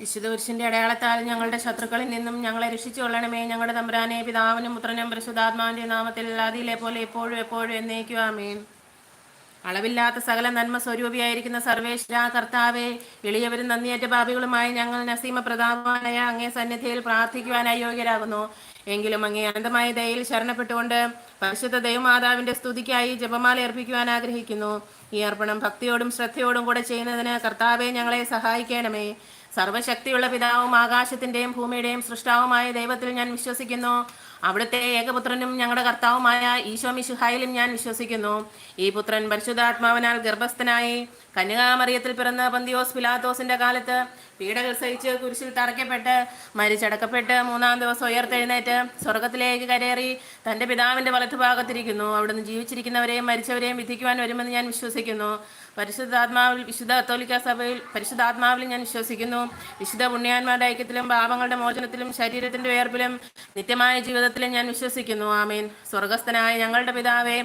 വിശുദ്ധ പുരുഷന്റെ അടയാളത്താൽ ഞങ്ങളുടെ ശത്രുക്കളിൽ നിന്നും ഞങ്ങളെ രക്ഷിച്ചു കൊള്ളണമേ ഞങ്ങളുടെ തമ്പുരാനെ പിതാവിനും പുത്രനും പരിശുദ്ധാത്മാവിന്റെ നാമത്തിൽ അതിലെ പോലെ എപ്പോഴും എപ്പോഴും എന്നേക്കുവാമേൻ അളവില്ലാത്ത സകല നന്മ സ്വരൂപിയായിരിക്കുന്ന സർവേശ്വര കർത്താവെ എളിയവരും നന്ദിയേറ്റ പാപികളുമായി ഞങ്ങൾ നസീമ പ്രതാപമായ അങ്ങേ സന്നിധിയിൽ പ്രാർത്ഥിക്കുവാനായി അയോഗ്യരാകുന്നു എങ്കിലും അങ്ങേ അനന്തമായ ദയയിൽ ശരണപ്പെട്ടുകൊണ്ട് പരിശുദ്ധ ദൈവമാതാവിന്റെ സ്തുതിക്കായി ജപമാല അർപ്പിക്കുവാൻ ആഗ്രഹിക്കുന്നു. ഈ അർപ്പണം ഭക്തിയോടും ശ്രദ്ധയോടും കൂടെ ചെയ്യുന്നതിന് കർത്താവെ ഞങ്ങളെ സഹായിക്കണമേ. സർവശക്തിയുള്ള പിതാവും ആകാശത്തിന്റെയും ഭൂമിയുടെയും സൃഷ്ടാവുമായ ദൈവത്തിൽ ഞാൻ വിശ്വസിക്കുന്നു. അവിടുത്തെ ഏകപുത്രനും ഞങ്ങളുടെ കർത്താവുമായ ഈശോ മിശുഹായിലും ഞാൻ വിശ്വസിക്കുന്നു. ഈ പുത്രൻ പരിശുദ്ധാത്മാവിനാൽ ഗർഭസ്ഥനായി കന്യകാമറിയത്തിൽ പിറന്ന പന്തിയോസ് പിലാത്തോസിന്റെ കാലത്ത് പീഡകൾ സഹിച്ച് കുരിശിൽ തറയ്ക്കപ്പെട്ട് മരിച്ചടക്കപ്പെട്ട് മൂന്നാം ദിവസം ഉയർത്തെഴുന്നേറ്റ് സ്വർഗത്തിലേക്ക് കരേറി തന്റെ പിതാവിന്റെ വലത്തുഭാഗത്തിരിക്കുന്നു അവിടുന്ന് ജീവിച്ചിരിക്കുന്നവരെയും മരിച്ചവരെയും വിധിക്കുവാൻ വരുമെന്ന് ഞാൻ വിശ്വസിക്കുന്നു. പരിശുദ്ധാത്മാവിൽ വിശുദ്ധ കത്തോലിക്ക സഭയിൽ പരിശുദ്ധാത്മാവിൽ ഞാൻ വിശ്വസിക്കുന്നു. വിശുദ്ധ പുണ്യാന്മാരുടെ ഐക്യത്തിലും പാപങ്ങളുടെ മോചനത്തിലും ശരീരത്തിന്റെ ഉയർപ്പിലും നിത്യമായ ജീവിതത്തിലും ഞാൻ വിശ്വസിക്കുന്നു. ആമീൻ. സ്വർഗസ്ഥനായ ഞങ്ങളുടെ പിതാവേ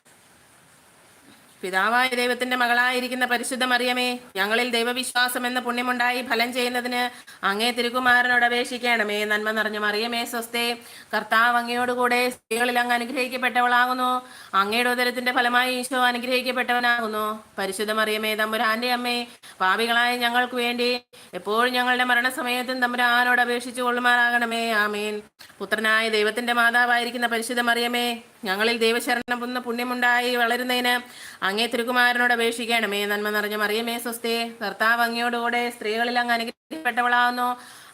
പിതാവായ ദൈവത്തിന്റെ മകളായിരിക്കുന്ന പരിശുദ്ധ മറിയമേ ഞങ്ങളിൽ ദൈവവിശ്വാസം എന്ന പുണ്യമുണ്ടായി ഫലം ചെയ്യുന്നതിന് അങ്ങേ തിരുകുമാരനോട് അപേക്ഷിക്കണമേ. നന്മ നിറഞ്ഞ മറിയമേ സ്വസ്തേ കർത്താവ് അങ്ങയോടുകൂടെ സ്ത്രീകളിൽ അങ്ങ് അനുഗ്രഹിക്കപ്പെട്ടവളാകുന്നു. അങ്ങയുടെ ഉദരത്തിന്റെ ഫലമായി ഈശോ അനുഗ്രഹിക്കപ്പെട്ടവനാകുന്നു. പരിശുദ്ധ മറിയമേ തമ്പുരാന്റെ അമ്മേ പാപികളായ ഞങ്ങൾക്ക് വേണ്ടി എപ്പോഴും ഞങ്ങളുടെ മരണസമയത്തും തമ്പുരാനോട് അപേക്ഷിച്ചു കൊള്ളുമാറാകണമേ. ആമേൻ. പുത്രനായ ദൈവത്തിന്റെ മാതാവായിരിക്കുന്ന പരിശുദ്ധ മറിയമേ ഞങ്ങളിൽ ദൈവശരണം പുന്ന പുണ്യമുണ്ടായി വളരുന്നതിന് അങ്ങേ തിരുകുമാരനോട് അപേക്ഷിക്കണമേ. നന്മ നിറഞ്ഞ മറിയമേ സ്വസ്തേ. കർത്താവ് അങ്ങയോടുകൂടെ സ്ത്രീകളിൽ അങ്ങ് അനുഗ്രഹിക്കപ്പെട്ടവളാകുന്നു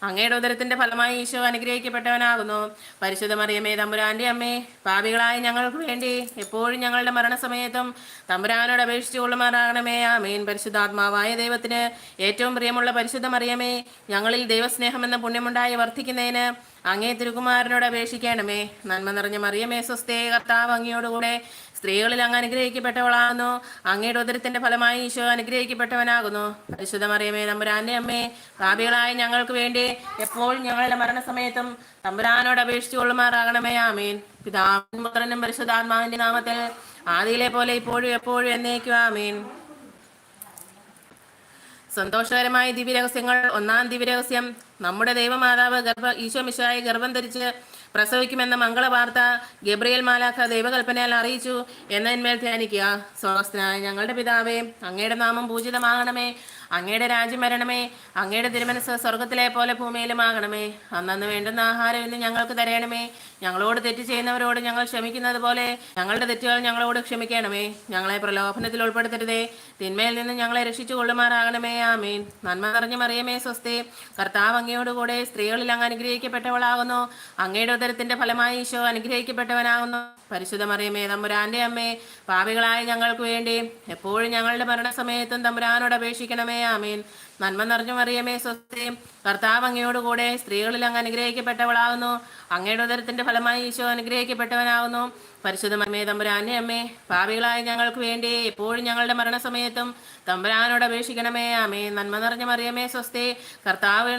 അങ്ങയുടെ ഉദരത്തിന്റെ ഫലമായി ഈശോ അനുഗ്രഹിക്കപ്പെട്ടവനാകുന്നു. പരിശുദ്ധ മറിയമേ തമ്പുരാന്റെ അമ്മേ പാപികളായ ഞങ്ങൾക്ക് വേണ്ടി എപ്പോഴും ഞങ്ങളുടെ മരണസമയത്തും തമ്പുരാനോട് അപേക്ഷിച്ചു കൊള്ളുമാറാകണമേ. ആമേൻ. പരിശുദ്ധാത്മാവായ ദൈവത്തിന് ഏറ്റവും പ്രിയമുള്ള പരിശുദ്ധ മറിയമേ ഞങ്ങളിൽ ദൈവസ്നേഹം എന്ന പുണ്യമുണ്ടായി വർദ്ധിക്കുന്നതിന് അങ്ങേ തിരുകുമാരനോട് അപേക്ഷിക്കണമേ. നന്മ നിറഞ്ഞ മറിയമേ സ്വസ്ഥേ കർത്താവ് അങ്ങയോടുകൂടെ സ്ത്രീകളിൽ അങ്ങ് അനുഗ്രഹിക്കപ്പെട്ടവളാകുന്നു. അങ്ങയുടെ ഉദരത്തിന്റെ ഫലമായി ഈശോ അനുഗ്രഹിക്കപ്പെട്ടവനാകുന്നു. പരിശുദ്ധ മറിയമേ തമ്പുരാന്റെ അമ്മേ പാപികളായ ഞങ്ങൾക്ക് വേണ്ടി എപ്പോഴും ഞങ്ങളുടെ മരണസമയത്തും തമ്പുരാനോട് അപേക്ഷിച്ചു കൊള്ളുമാറാകണമേ. ആമേൻ. പിതാവിനും പുത്രനും പരിശുദ്ധാത്മാവിന്റെ നാമത്തിൽ ആദിയിലെ പോലെ ഇപ്പോഴും എപ്പോഴും എന്നേക്കും. ആമീൻ. സന്തോഷകരമായ ദിവ്യരഹസ്യങ്ങൾ. ഒന്നാം ദിവ്യരഹസ്യം. നമ്മുടെ ദൈവമാതാവ് ഗർഭ ഈശോ മിശായി ഗർഭം ധരിച്ച് പ്രസവിക്കുമെന്ന മംഗളവാർത്ത ഗബ്രിയേൽ മാലാഖ ദൈവകൽപ്പനയാൽ അറിയിച്ചു. എന്നതിന്മേൽ ധ്യാനിക്കുക. സ്വസ്ഥനായ ഞങ്ങളുടെ പിതാവേ അങ്ങയുടെ നാമം പൂജിതമാകണമേ. അങ്ങയുടെ രാജ്യം വരണമേ. അങ്ങയുടെ തിരുമനസ് സ്വർഗത്തിലെ പോലെ ഭൂമിയിലും ആകണമേ അന്നന്ന് വേണ്ടുന്ന ആഹാരം ഇന്ന് ഞങ്ങൾക്ക് തരയണമേ ഞങ്ങളോട് തെറ്റ് ചെയ്യുന്നവരോട് ഞങ്ങൾ ക്ഷമിക്കുന്നത് പോലെ ഞങ്ങളുടെ തെറ്റുകൾ ഞങ്ങളോട് ക്ഷമിക്കണമേ. ഞങ്ങളെ പ്രലോഭനത്തിൽ ഉൾപ്പെടുത്തരുതേ. തിന്മയിൽ നിന്ന് ഞങ്ങളെ രക്ഷിച്ചു കൊള്ളുമാറാകണമേ ആമീൻ. നന്മ നിറഞ്ഞു മറിയമേ സ്വസ്തി. കർത്താവ് അങ്ങയോടുകൂടെ സ്ത്രീകളിൽ അങ്ങ് അനുഗ്രഹിക്കപ്പെട്ടവളാകുന്നു. അങ്ങയുടെ ഉദരത്തിന്റെ ഫലമായി ഈശോ അനുഗ്രഹിക്കപ്പെട്ടവനാകുന്നു. പരിശുദ്ധ മറിയമേ തമ്പുരാന്റെ അമ്മേ പാപികളായ ഞങ്ങൾക്ക് വേണ്ടി എപ്പോഴും ഞങ്ങളുടെ മരണസമയത്തും തമ്പുരാനോട് അപേക്ഷിക്കണമേ. ആമീൻ. നന്മ നിറഞ്ഞു മറിയമേ സ്വസ്ഥയും കർത്താവ് അങ്ങയോടുകൂടെ സ്ത്രീകളിൽ അങ്ങ് അനുഗ്രഹിക്കപ്പെട്ടവളാകുന്നു അങ്ങയുടെ ഉദരത്തിന്റെ ഫലമായി ഈശോ അനുഗ്രഹിക്കപ്പെട്ടവനാകുന്നു പരിശുദ്ധമേ തമ്പുരാനെ അമ്മേ പാപികളായ ഞങ്ങൾക്ക് വേണ്ടി എപ്പോഴും ഞങ്ങളുടെ മരണസമയത്തും തമ്പുരാനോട് അപേക്ഷിക്കണമേ. ആമേ നന്മ നിറഞ്ഞ മറിയമേ സ്വസ്ഥേ കർത്താവ്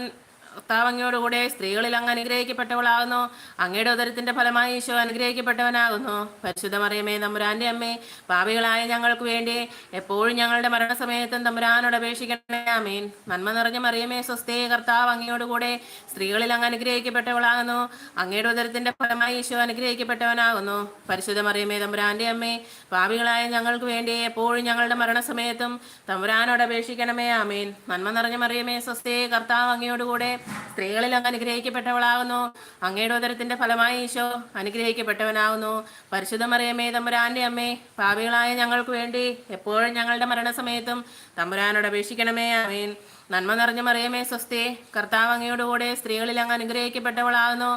കർത്താവ് അങ്ങയോടുകൂടെ സ്ത്രീകളിൽ അങ്ങ് അനുഗ്രഹിക്കപ്പെട്ടവളാകുന്നു. അങ്ങയുടെ ഉദരത്തിന്റെ ഫലമായി ഈശോ അനുഗ്രഹിക്കപ്പെട്ടവനാകുന്നു. പരിശുദ്ധമറിയമേ തമ്പുരാന്റെ അമ്മേ പാപികളായ ഞങ്ങൾക്ക് വേണ്ടി എപ്പോഴും ഞങ്ങളുടെ മരണസമയത്തും തമ്പുരാനോട് അപേക്ഷിക്കണേ ആമീൻ. നന്മ നിറഞ്ഞ മറിയമേ സ്വസ്ഥേ കർത്താവ് അങ്ങയോടുകൂടെ സ്ത്രീകളിൽ അങ്ങ് അനുഗ്രഹിക്കപ്പെട്ടവളാകുന്നു. അങ്ങയുടെ ഉദരത്തിന്റെ ഫലമായി ഈശോ അനുഗ്രഹിക്കപ്പെട്ടവനാകുന്നു. പരിശുദ്ധമറിയമേ തമ്പുരാന്റെ അമ്മേ പാപികളായ ഞങ്ങൾക്ക് വേണ്ടി എപ്പോഴും ഞങ്ങളുടെ മരണസമയത്തും തമ്പുരാനോട് അപേക്ഷിക്കണമേ. അമീൻ നന്മ നിറഞ്ഞ മറിയമേ സ്വസ്ഥേ കർത്താവ് അങ്ങയോടുകൂടെ സ്ത്രീകളിൽ അങ്ങ് അനുഗ്രഹിക്കപ്പെട്ടവളാകുന്നു അങ്ങയുടെ ഉദരത്തിന്റെ ഫലമായി ഈശോ അനുഗ്രഹിക്കപ്പെട്ടവനാകുന്നു പരിശുദ്ധ മറിയമേ തമ്പുരാന്റെ അമ്മേ പാപികളായ ഞങ്ങൾക്ക് വേണ്ടി എപ്പോഴും ഞങ്ങളുടെ മരണസമയത്തും തമ്പുരാനോട് അപേക്ഷിക്കണമേ ആമീൻ. നന്മ നിറഞ്ഞ മറിയമേ സ്വസ്തി കർത്താവ് അങ്ങയോടുകൂടെ സ്ത്രീകളിൽ അങ്ങ് അനുഗ്രഹിക്കപ്പെട്ടവളാകുന്നു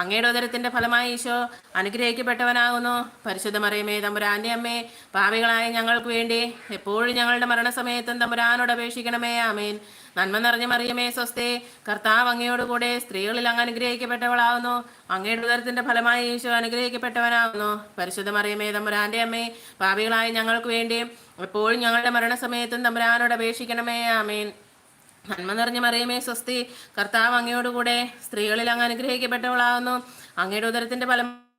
അങ്ങയുടെ ഉദരത്തിന്റെ ഫലമായി ഈശോ അനുഗ്രഹിക്കപ്പെട്ടവനാകുന്നു പരിശുദ്ധ മറിയമേ തമ്പുരാന്റെ അമ്മേ പാവികളായ ഞങ്ങൾക്ക് വേണ്ടി എപ്പോഴും ഞങ്ങളുടെ മരണസമയത്തും തമ്പുരാനോട് അപേക്ഷിക്കണമേ ആമേൻ. നന്മ നിറഞ്ഞ മറിയമേ സ്വസ്ഥേ കർത്താവ് അങ്ങയോടുകൂടെ സ്ത്രീകളിൽ അങ്ങ് അനുഗ്രഹിക്കപ്പെട്ടവളാകുന്നു അങ്ങയുടെ ഉദരത്തിന്റെ ഫലമായി ഈശോ അനുഗ്രഹിക്കപ്പെട്ടവനാകുന്നു പരിശുദ്ധ മറിയമേ തമ്പുരാന്റെ അമ്മേ പാപികളായ ഞങ്ങൾക്ക് വേണ്ടി എപ്പോഴും ഞങ്ങളുടെ മരണസമയത്തും തമ്പുരാനോട് അപേക്ഷിക്കണമേ. ആമേൻ. നന്മ നിറഞ്ഞ മറിയമേ സ്വസ്തി കർത്താവ് അങ്ങയോടുകൂടെ സ്ത്രീകളിൽ അങ്ങ് അനുഗ്രഹിക്കപ്പെട്ടവളാകുന്നു അങ്ങയുടെ ഉദരത്തിന്റെ ഫലം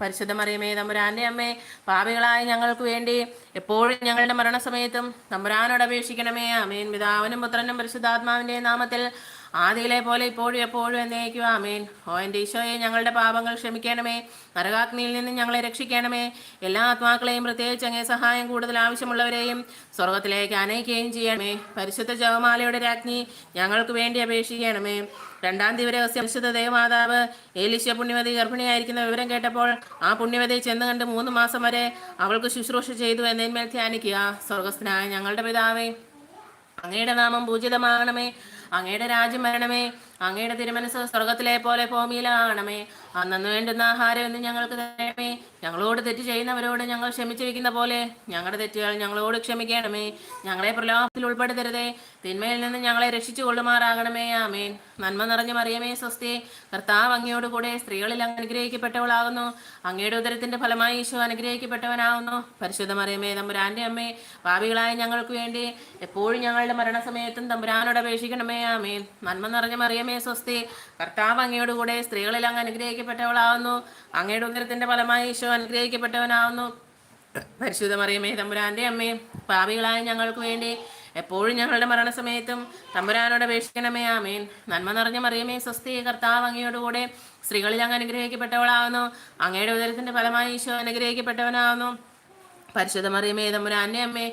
പരിശുദ്ധ മറിയമേ തമ്പുരാന്റെ അമ്മേ പാപികളായ ഞങ്ങൾക്ക് വേണ്ടി എപ്പോഴും ഞങ്ങളുടെ മരണസമയത്തും തമ്പുരാനോട് അപേക്ഷിക്കണമേ. അമേൻ പിതാവിനും പുത്രനും പരിശുദ്ധാത്മാവിന്റെ നാമത്തിൽ ആദിയിലെ പോലെ ഇപ്പോഴും എപ്പോഴും എന്നേക്കും ആമേൻ. ഓ എന്റെ ഈശോയെ ഞങ്ങളുടെ പാപങ്ങൾ ക്ഷമിക്കണമേ. നരകാഗ്നിയിൽ നിന്ന് ഞങ്ങളെ രക്ഷിക്കണമേ. എല്ലാ ആത്മാക്കളെയും പ്രത്യേകിച്ച് അങ്ങേ സഹായം കൂടുതൽ ആവശ്യമുള്ളവരെയും സ്വർഗത്തിലേക്ക് അനയിക്കുകയും ചെയ്യണമേ. പരിശുദ്ധ ജവമാലയുടെ രാജ്ഞി ഞങ്ങൾക്ക് വേണ്ടി അപേക്ഷിക്കണമേ. രണ്ടാം ദിവരഹസ്യ പരിശുദ്ധ ദേവമാതാവ് ഏലിശ്യ പുണ്യവതി ഗർഭിണിയായിരിക്കുന്ന വിവരം കേട്ടപ്പോൾ ആ പുണ്യവതി ചെന്ന് കണ്ട് മൂന്ന് മാസം വരെ അവൾക്ക് ശുശ്രൂഷ ചെയ്തു എന്നതിന്മേൽ ധ്യാനിക്കുക. സ്വർഗസ്ഥനായ ഞങ്ങളുടെ പിതാവേ അങ്ങയുടെ നാമം പൂജിതമാകണമേ. അങ്ങയുടെ രാജ്യം വരണമേ അങ്ങയുടെ തിരുമനസ് സ്വർഗത്തിലെ പോലെ ഭൂമിയിലാണമേ. അന്നു വേണ്ടുന്ന ആഹാരം എന്ന് ഞങ്ങൾക്ക് തരണമേ. ഞങ്ങളോട് തെറ്റ് ചെയ്യുന്നവരോട് ഞങ്ങൾ ക്ഷമിച്ചിരിക്കുന്ന പോലെ ഞങ്ങളുടെ തെറ്റുകൾ ഞങ്ങളോട് ക്ഷമിക്കണമേ. ഞങ്ങളെ പ്രലോഭത്തിൽ ഉൾപ്പെടുത്തരുതേ. തിന്മയിൽ നിന്ന് ഞങ്ങളെ രക്ഷിച്ചു കൊള്ളുമാറാകണമേ ആമേൻ. നന്മ നിറഞ്ഞ മറിയമേ സ്വസ്തി. കർത്താവ് അങ്ങയോട് കൂടെ സ്ത്രീകളിൽ അനുഗ്രഹിക്കപ്പെട്ടവളാകുന്നു. അങ്ങയുടെ ഉദരത്തിന്റെ ഫലമായി ഈശോ അനുഗ്രഹിക്കപ്പെട്ടവനാകുന്നു പരിശുദ്ധ മറിയമേ തമ്പുരാന്റെ അമ്മേ ഭാവികളായ ഞങ്ങൾക്ക് വേണ്ടി എപ്പോഴും ഞങ്ങളുടെ മരണസമയത്തും തമ്പുരാനോട് അപേക്ഷിക്കണമേ. ആമേൻ. നന്മ നിറഞ്ഞ മറിയമേ സ്വസ്തി. കർത്താവ് അങ്ങയോട് കൂടെ സ്ത്രീകളിൽ അങ്ങ് അനുഗ്രഹിക്കപ്പെട്ടവളാവുന്നു. അങ്ങയുടെ ഉദരത്തിന്റെ ഫലമായി ഈശോ അനുഗ്രഹിക്കപ്പെട്ടവനാവുന്നു. പരിശുദ്ധ മറിയമേ തമ്പുരാന്റെ അമ്മേ പാപികളായ ഞങ്ങൾക്ക് വേണ്ടി എപ്പോഴും ഞങ്ങളുടെ മരണസമയത്തും തമ്പുരാനോട് അപേക്ഷിക്കണമേ ആമേൻ. നന്മ നിറഞ്ഞ മറിയമേ സ്വസ്തി കർത്താവ് അങ്ങയോടുകൂടെ സ്ത്രീകളിൽ അങ്ങ് അനുഗ്രഹിക്കപ്പെട്ടവളാവുന്നു. അങ്ങയുടെ ഉദരത്തിന്റെ ഫലമായി ഈശോ അനുഗ്രഹിക്കപ്പെട്ടവനാവുന്നു. പരിശുദ്ധ മറിയമേ തമ്പുരാന്റെ അമ്മേ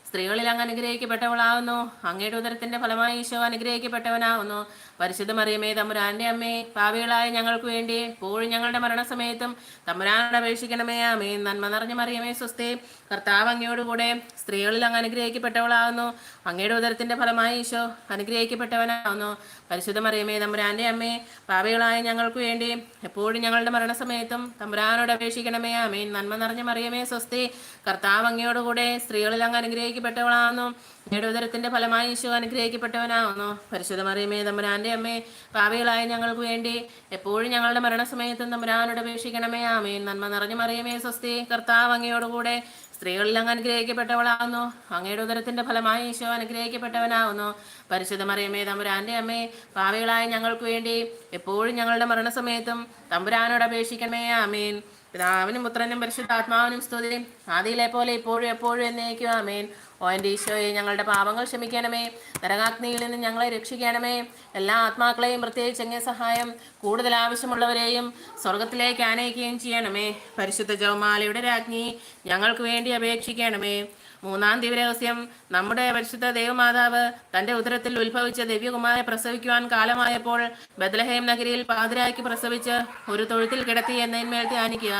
സ്ത്രീകളിൽ അങ്ങ് അനുഗ്രഹിക്കപ്പെട്ടവളാവുന്നു അങ്ങയുടെ ഉദരത്തിന്റെ ഫലമായി ഈശോ അനുഗ്രഹിക്കപ്പെട്ടവനാവുന്നു. പരിശുദ്ധ മറിയമേ തമ്പുരാന്റെ അമ്മേ പാവികളായ ഞങ്ങൾക്ക് വേണ്ടി എപ്പോഴും ഞങ്ങളുടെ മരണസമയത്തും തമ്പുരാനോട് അപേക്ഷിക്കണമേ അമ്മേ നന്മ നിറഞ്ഞ മറിയമേ സ്വസ്തേ കർത്താവ് അങ്ങയോടുകൂടെ സ്ത്രീകളിൽ അങ്ങ് അനുഗ്രഹിക്കപ്പെട്ടവളാവുന്നു അങ്ങയുടെ ഉദരത്തിന്റെ ഫലമായി ഈശോ അനുഗ്രഹിക്കപ്പെട്ടവനാവുന്നു. പരിശുദ്ധ മറിയമേ തമ്പുരാന്റെ അമ്മേ പാവികളായ ഞങ്ങൾക്ക് വേണ്ടി എപ്പോഴും ഞങ്ങളുടെ മരണസമയത്തും തമ്പുരാനോട് അപേക്ഷിക്കണമേ അമ്മേ നന്മ നിറഞ്ഞ മറിയമേ സ്വസ്തി കർത്താവ് അങ്ങയോടുകൂടെ സ്ത്രീകളിൽ അങ്ങ് അനുഗ്രഹിക്കപ്പെട്ടവളാകുന്നു അങ്ങയുടെ ഉദരത്തിന്റെ ഫലമായി ഈശോ അനുഗ്രഹിക്കപ്പെട്ടവനാകുന്നു പരിശുദ്ധ മറിയമേ തമ്പുരാന്റെ അമ്മേ പാവികളായ ഞങ്ങൾക്ക് വേണ്ടി എപ്പോഴും ഞങ്ങളുടെ മരണസമയത്തും തമ്പുരാനോട് അപേക്ഷിക്കണമേ. ആമേൻ. നന്മ നിറഞ്ഞ മറിയമേ സ്വസ്തി കർത്താവ് അങ്ങയോടുകൂടെ സ്ത്രീകളിൽ അങ്ങ് അനുഗ്രഹിക്കപ്പെട്ടവളാകുന്നു അങ്ങയുടെ ഉദരത്തിന്റെ ഫലമായി ഈശോ അനുഗ്രഹിക്കപ്പെട്ടവനാകുന്നു പരിശുദ്ധ മറിയമ്മേ തമ്പുരാന്റെ അമ്മേ പാവികളായ ഞങ്ങൾക്ക് വേണ്ടി എപ്പോഴും ഞങ്ങളുടെ മരണസമയത്തും തമ്പുരാനോട് അപേക്ഷിക്കണമേ. ആമേൻ. പിതാവിനും പുത്രനും പരിശുദ്ധാത്മാവിനും സ്തുതി. ആദിയിലെ പോലെ ഇപ്പോഴും എപ്പോഴും എന്നേക്കും. ആമേൻ. ഓ എന്റെ ഈശോയെ ഞങ്ങളുടെ പാപങ്ങൾ ക്ഷമിക്കണമേ. നരകാഗ്നിയിൽ നിന്ന് ഞങ്ങളെ രക്ഷിക്കണമേ. എല്ലാ ആത്മാക്കളെയും പ്രത്യേകിച്ച് എങ്ങനെ സഹായം കൂടുതൽ ആവശ്യമുള്ളവരെയും സ്വർഗത്തിലേക്ക് ആനയിക്കുകയും ചെയ്യണമേ. പരിശുദ്ധ ജവമാലയുടെ രാജ്ഞി ഞങ്ങൾക്ക് വേണ്ടി അപേക്ഷിക്കണമേ. മൂന്നാം ദിവ്യരഹസ്യം നമ്മുടെ പരിശുദ്ധ ദേവമാതാവ് തന്റെ ഉദരത്തിൽ ഉത്ഭവിച്ച ദിവ്യകുമാരെ പ്രസവിക്കുവാൻ കാലമായപ്പോൾ ബദലഹേം നഗരിയിൽ പാതിരാക്കി പ്രസവിച്ച് ഒരു തൊഴുത്തിൽ കിടത്തി എന്നതിന്മേൽ ധ്യാനിക്കുക.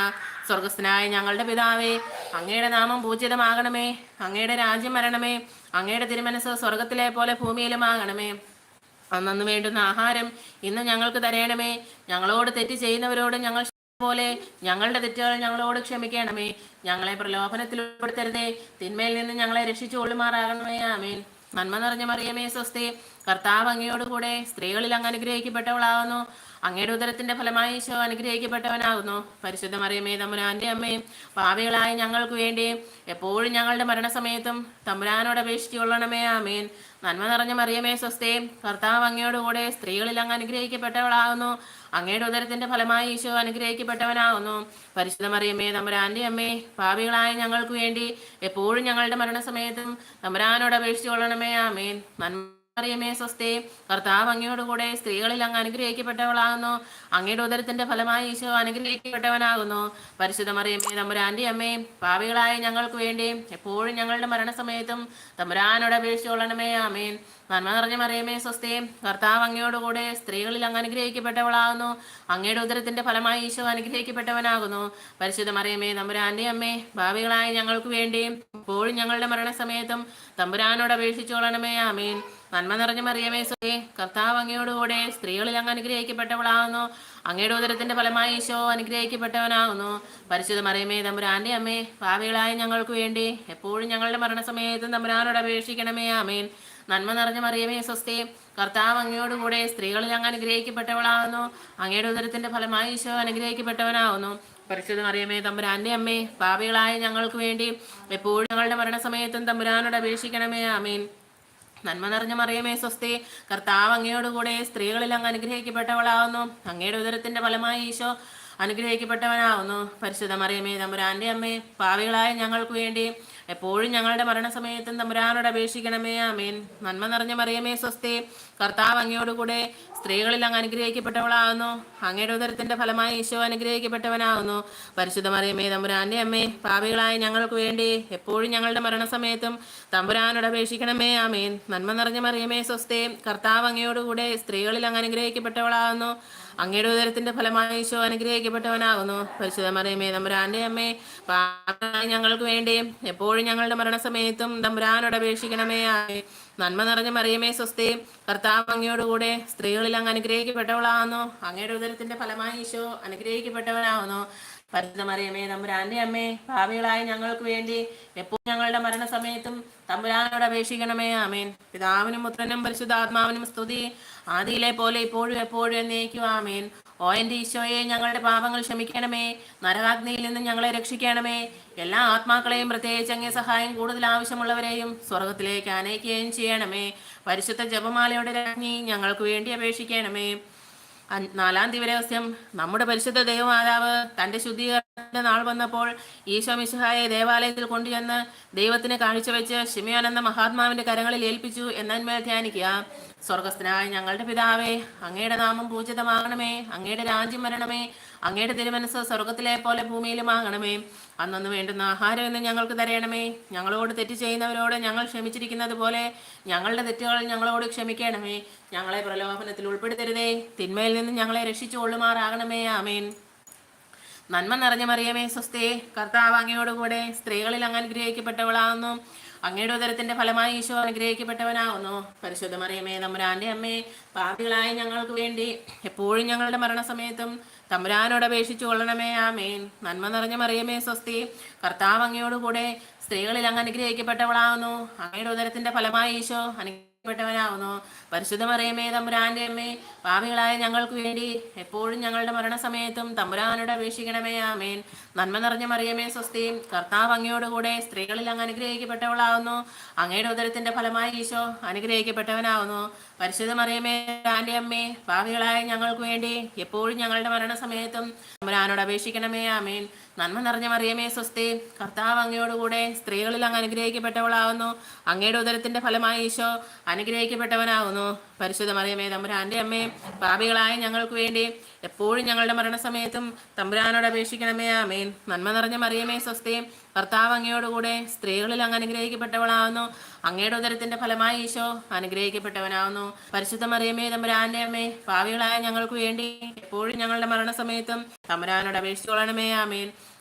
സ്വർഗസ്ഥനായ ഞങ്ങളുടെ പിതാവേ അങ്ങയുടെ നാമം പൂജിതമാകണമേ. അങ്ങയുടെ രാജ്യം വരണമേ. അങ്ങയുടെ തിരുമനസ് സ്വർഗത്തിലെ പോലെ ഭൂമിയിലും ആകണമേ അന്നു വേണ്ടുന്ന ആഹാരം ഇന്ന് ഞങ്ങൾക്ക് തരയണമേ ഞങ്ങളോട് തെറ്റ് ചെയ്യുന്നവരോട് ഞങ്ങൾ പോലെ ഞങ്ങളുടെ തെറ്റുകൾ ഞങ്ങളോട് ക്ഷമിക്കണമേ. ഞങ്ങളെ പ്രലോഭനത്തിൽ ഉൾപ്പെടുത്തരുതേ. തിന്മയിൽ നിന്ന് ഞങ്ങളെ രക്ഷിച്ചു കൊള്ളുമാറാകണമേ. ആമേൻ. നന്മ നിറഞ്ഞ മറിയമേ സ്വസ്തി. കർത്താവ് അങ്ങയോട് കൂടെ സ്ത്രീകളിൽ അങ്ങ് അനുഗ്രഹിക്കപ്പെട്ടവളാകുന്നു. അങ്ങയുടെ ഉദരത്തിന്റെ ഫലമായി ഈശോ അനുഗ്രഹിക്കപ്പെട്ടവനാകുന്നു. പരിശുദ്ധ മറിയമേ തമ്പുരാന്റെ അമ്മയും പാവികളായ ഞങ്ങൾക്ക് വേണ്ടി എപ്പോഴും ഞങ്ങളുടെ മരണസമയത്തും തമ്പുരാനോട് അപേക്ഷിച്ചുകൊള്ളണമേ ആമേൻ. നന്മ നിറഞ്ഞ മറിയമേ സ്വസ്തേ. കർത്താവ് അങ്ങയോട് കൂടെ സ്ത്രീകളിൽ അങ്ങ് അനുഗ്രഹിക്കപ്പെട്ടവളാകുന്നു. അങ്ങയുടെ ഉദരത്തിന്റെ ഫലമായി ഈശോ അനുഗ്രഹിക്കപ്പെട്ടവനാകുന്നു. പരിശുദ്ധമറിയമ്മേ തമ്പുരാന്റെ അമ്മേ പാപികളായ ഞങ്ങൾക്ക് വേണ്ടി എപ്പോഴും ഞങ്ങളുടെ മരണസമയത്തും തമ്പുരാനോട് അപേക്ഷിച്ചു കൊള്ളണമേ ആമേൻ. നന്മ മറിയമേ സ്വസ്തി കർത്താവ് അങ്ങയോട് കൂടെ സ്ത്രീകളിൽ അങ്ങ് അനുഗ്രഹിക്കപ്പെട്ടവളാകുന്നു. അങ്ങയുടെ ഉദരത്തിന്റെ ഫലമായി ഈശോ അനുഗ്രഹിക്കപ്പെട്ടവനാകുന്നു. പരിശുദ്ധ മറിയമ്മേ തമ്പുരാന്റെ അമ്മേ പാവികളായ ഞങ്ങൾക്ക് വേണ്ടി എപ്പോഴും ഞങ്ങളുടെ മരണസമയത്തും തമ്പുരാനോട് അപേക്ഷിച്ചു കൊള്ളണമേ ആമേൻ. നന്മ നിറഞ്ഞ മറിയമേ സ്വസ്തി കർത്താവ് അങ്ങയോട് കൂടെ സ്ത്രീകളിൽ അങ്ങ് അനുഗ്രഹിക്കപ്പെട്ടവളാകുന്നു. അങ്ങയുടെ ഉദരത്തിന്റെ ഫലമായി ഈശോ അനുഗ്രഹിക്കപ്പെട്ടവനാകുന്നു. പരിശുദ്ധ മറിയമേ തമ്പുരാന്റെ അമ്മേ ഭാവികളായ ഞങ്ങൾക്ക് വേണ്ടിയും എപ്പോഴും ഞങ്ങളുടെ മരണസമയത്തും തമ്പുരാനോട് അപേക്ഷിച്ചോളണമേ ആമേൻ. നന്മ നിറഞ്ഞ മറിയമേ സ്വേ കർത്താവ് അങ്ങയോടുകൂടെ സ്ത്രീകളിൽ അങ്ങ് അനുഗ്രഹിക്കപ്പെട്ടവളാകുന്നു. അങ്ങയുടെ ഉദരത്തിന്റെ ഫലമായി ഈശോ അനുഗ്രഹിക്കപ്പെട്ടവനാകുന്നു. പരിശുദ്ധ മറിയമേ തമ്പുരാന്റെ അമ്മേ ഭാവികളായ ഞങ്ങൾക്ക് വേണ്ടി എപ്പോഴും ഞങ്ങളുടെ മരണസമയത്തും തമ്പുരാനോട് അപേക്ഷിക്കണമേ ആമേൻ. നന്മ നിറഞ്ഞ മറിയമേ സ്വസ്തി കർത്താവ് അങ്ങയോടുകൂടെ സ്ത്രീകളിൽ അങ്ങ് അനുഗ്രഹിക്കപ്പെട്ടവളാകുന്നു. അങ്ങയുടെ ഉദരത്തിന്റെ ഫലമായി ഈശോ അനുഗ്രഹിക്കപ്പെട്ടവനാകുന്നു. പരിശുദ്ധ മറിയമേ തമ്പുരാന്റെ അമ്മേ പാപികളായ ഞങ്ങൾക്ക് വേണ്ടി എപ്പോഴും ഞങ്ങളുടെ മരണസമയത്തും തമ്പുരാനോട് അപേക്ഷിക്കണമേ ആമീൻ. നന്മ നിറഞ്ഞ മറിയമേ സ്വസ്തി. കർത്താവ് അങ്ങയോടുകൂടെ സ്ത്രീകളിൽ അങ്ങ് അനുഗ്രഹിക്കപ്പെട്ടവളാവുന്നു. അങ്ങയുടെ ഉദരത്തിന്റെ ഫലമായി ഈശോ അനുഗ്രഹിക്കപ്പെട്ടവനാവുന്നു. പരിശുദ്ധ മറിയമേ തമ്പുരാന്റെ അമ്മേ പാവികളായ ഞങ്ങൾക്ക് വേണ്ടി എപ്പോഴും ഞങ്ങളുടെ മരണസമയത്തും തമ്പുരാനോട് അപേക്ഷിക്കണമേ ആമേൻ. നന്മ നിറഞ്ഞ മറിയമേ സ്വസ്തി കർത്താവ് അങ്ങയോടുകൂടെ സ്ത്രീകളിൽ അങ്ങ് അനുഗ്രഹിക്കപ്പെട്ടവളാകുന്നു. അങ്ങയുടെ ഉദരത്തിന്റെ ഫലമായി ഈശോ അനുഗ്രഹിക്കപ്പെട്ടവനാകുന്നു. പരിശുദ്ധ മറിയമേ തമ്പുരാന്റെ അമ്മേ പാപികളായ ഞങ്ങൾക്ക് വേണ്ടി എപ്പോഴും ഞങ്ങളുടെ മരണസമയത്തും തമ്പുരാനോട് അപേക്ഷിക്കണമേ ആമേൻ. നന്മ നിറഞ്ഞ മറിയമേ സ്വസ്ഥേ കർത്താവ് അങ്ങയോടുകൂടെ സ്ത്രീകളിൽ അങ്ങ് അനുഗ്രഹിക്കപ്പെട്ടവളാകുന്നു. അങ്ങയുടെ ഉദരത്തിന്റെ ഫലമായി ഈശോ അനുഗ്രഹിക്കപ്പെട്ടവനാകുന്നു. പരിശുദ്ധ മറിയമേ തമ്പുരാന്റെ അമ്മേ ഞങ്ങൾക്ക് വേണ്ടിയും എപ്പോഴും ഞങ്ങളുടെ മരണസമയത്തും തമ്പുരാനോട് അപേക്ഷിക്കണമേ നന്മ നിറഞ്ഞ മറിയമേ സ്വസ്തി. കർത്താവ് അങ്ങയോടുകൂടെ സ്ത്രീകളിൽ അങ്ങ് അനുഗ്രഹിക്കപ്പെട്ടവളാകുന്നു അങ്ങയുടെ ഉദരത്തിന്റെ ഫലമായി ഈശോ അനുഗ്രഹിക്കപ്പെട്ടവനാവുന്നു. പരിശുദ്ധ മറിയമേ തമ്പുരാന്റെ അമ്മേ ഭാവികളായ ഞങ്ങൾക്ക് വേണ്ടി എപ്പോഴും ഞങ്ങളുടെ മരണസമയത്തും തമ്പുരാനോട് അപേക്ഷിക്കണമേ. ആമേൻ. പിതാവിനും പുത്രനും പരിശുദ്ധാത്മാവിനും സ്തുതി. ആദിയിലെ പോലെ ഇപ്പോഴും എപ്പോഴും എന്നേക്കും. ആമേൻ. ഓ എന്റെ ഈശോയെ ഞങ്ങളുടെ പാപങ്ങൾ ക്ഷമിക്കണമേ. നരകാഗ്നിയിൽ നിന്ന് ഞങ്ങളെ രക്ഷിക്കണമേ. എല്ലാ ആത്മാക്കളെയും പ്രത്യേകിച്ച് അങ്ങേ സഹായം കൂടുതൽ ആവശ്യമുള്ളവരെയും സ്വർഗത്തിലേക്ക് അനയിക്കുകയും ചെയ്യണമേ. പരിശുദ്ധ ജപമാലയുടെ രാജ്ഞി ഞങ്ങൾക്ക് വേണ്ടി അപേക്ഷിക്കണമേ. നാലാം ദിവരഹസ്യം നമ്മുടെ പരിശുദ്ധ ദൈവമാതാവ് തന്റെ ശുദ്ധീകരണത്തിന്റെ നാൾ വന്നപ്പോൾ ഈശോ മിശുഹായെ ദേവാലയത്തിൽ കൊണ്ടുചെന്ന് ദൈവത്തിന് കാഴ്ചവെച്ച് വെച്ച് എന്ന മഹാത്മാവിന്റെ കരങ്ങളിൽ ഏൽപ്പിച്ചു എന്നന്മേൽ ധ്യാനിക്കുക. സ്വർഗസ്ഥനായ ഞങ്ങളുടെ പിതാവേ അങ്ങയുടെ നാമം പൂജിതമാകണമേ അങ്ങയുടെ രാജ്യം വരണമേ അങ്ങയുടെ തിരുമനസ് സ്വർഗത്തിലെ പോലെ ഭൂമിയിലും ആകണമേ. അന്നൊന്ന് വേണ്ടുന്ന ആഹാരം എന്ന് ഞങ്ങൾക്ക് തരയണമേ ഞങ്ങളോട് തെറ്റ് ചെയ്യുന്നവരോട് ഞങ്ങൾ ക്ഷമിച്ചിരിക്കുന്നത് പോലെ ഞങ്ങളുടെ തെറ്റുകൾ ഞങ്ങളോട് ക്ഷമിക്കണമേ. ഞങ്ങളെ പ്രലോഭനത്തിൽ ഉൾപ്പെടുത്തരുതേ. തിന്മയിൽ നിന്ന് ഞങ്ങളെ രക്ഷിച്ചു കൊള്ളുമാറാകണമേ. ആമേൻ. നന്മ നിറഞ്ഞ മറിയമേ സ്വസ്തേ. കർത്താവ് അങ്ങയോടുകൂടെ സ്ത്രീകളിൽ അങ്ങ് അനുഗ്രഹിക്കപ്പെട്ടവളാകുന്നു. അങ്ങയുടെ ഉദരത്തിന്റെ ഫലമായി ഈശോ അനുഗ്രഹിക്കപ്പെട്ടവനാകുന്നു. പരിശുദ്ധ മറിയമേ തമ്പുരാന്റെ അമ്മേ പാപികളായ ഞങ്ങൾക്ക് വേണ്ടി എപ്പോഴും ഞങ്ങളുടെ മരണസമയത്തും തമ്പുരാനോട് അപേക്ഷിച്ചു കൊള്ളണമേ ആമേൻ. നന്മ നിറഞ്ഞ മറിയമേ സ്വസ്തി കർത്താവ് അങ്ങയോടുകൂടെ സ്ത്രീകളിൽ അങ്ങ് അനുഗ്രഹിക്കപ്പെട്ടവളാകുന്നു. അങ്ങയുടെ ഉദരത്തിന്റെ ഫലമായി ഈശോ അനുഗ്രഹിക്കപ്പെട്ടവനാകുന്നു. പരിശുദ്ധ മറിയമേ തമ്പുരാന്റെ അമ്മേ പാപികളായ ഞങ്ങൾക്ക് വേണ്ടി എപ്പോഴും ഞങ്ങളുടെ മരണസമയത്തും തമ്പുരാനോട് അപേക്ഷിക്കണമേ ആമേൻ. നന്മ നിറഞ്ഞ മറിയമേ സ്വസ്തി. കർത്താവ് അങ്ങയോടുകൂടെ സ്ത്രീകളിൽ അങ്ങ് അനുഗ്രഹിക്കപ്പെട്ടവളാകുന്നു അങ്ങയുടെ ഉദരത്തിന്റെ ഫലമായി ഈശോ അനുഗ്രഹിക്കപ്പെട്ടവനാകുന്നു പരിശുദ്ധ മറിയമേ ആന്റെ അമ്മേ ഭാവികളായ ഞങ്ങൾക്ക് വേണ്ടി എപ്പോഴും ഞങ്ങളുടെ മരണസമയത്തും തമ്പുരാനോട് അപേക്ഷിക്കണമേ ആമേൻ. നന്മ നിറഞ്ഞ മറിയമേ സ്വസ്തി. കർത്താവ് അങ്ങയോടുകൂടെ സ്ത്രീകളിൽ അങ്ങ് അനുഗ്രഹിക്കപ്പെട്ടവളാകുന്നു അങ്ങയുടെ ഉദരത്തിന്റെ ഫലമായി ഈശോ അനുഗ്രഹിക്കപ്പെട്ടവനാകുന്നു പരിശുദ്ധ മറിയമേ നമ്മുടെ തമ്പുരാന്റെ അമ്മേ ഭാവികളായ ഞങ്ങൾക്ക് വേണ്ടി എപ്പോഴും ഞങ്ങളുടെ മരണസമയത്തും തമ്പുരാനോട് അപേക്ഷിക്കണമേ ആമേൻ. നന്മ നിറഞ്ഞ മറിയമേ സ്വസ്തി. കർത്താവ് അങ്ങയോടുകൂടെ സ്ത്രീകളിൽ അങ്ങ് അനുഗ്രഹിക്കപ്പെട്ടവളാവുന്നു. അങ്ങയുടെ ഉദരത്തിന്റെ ഫലമായി ഈശോ അനുഗ്രഹിക്കപ്പെട്ടവനാവുന്നു. പരിശുദ്ധ മറിയമേ തമ്പുരാന്റെ അമ്മേ പാവികളായ ഞങ്ങൾക്ക് വേണ്ടി എപ്പോഴും ഞങ്ങളുടെ മരണസമയത്തും തമ്പുരാനോട് അപേക്ഷിച്ചോളണമേ ആമേൻ.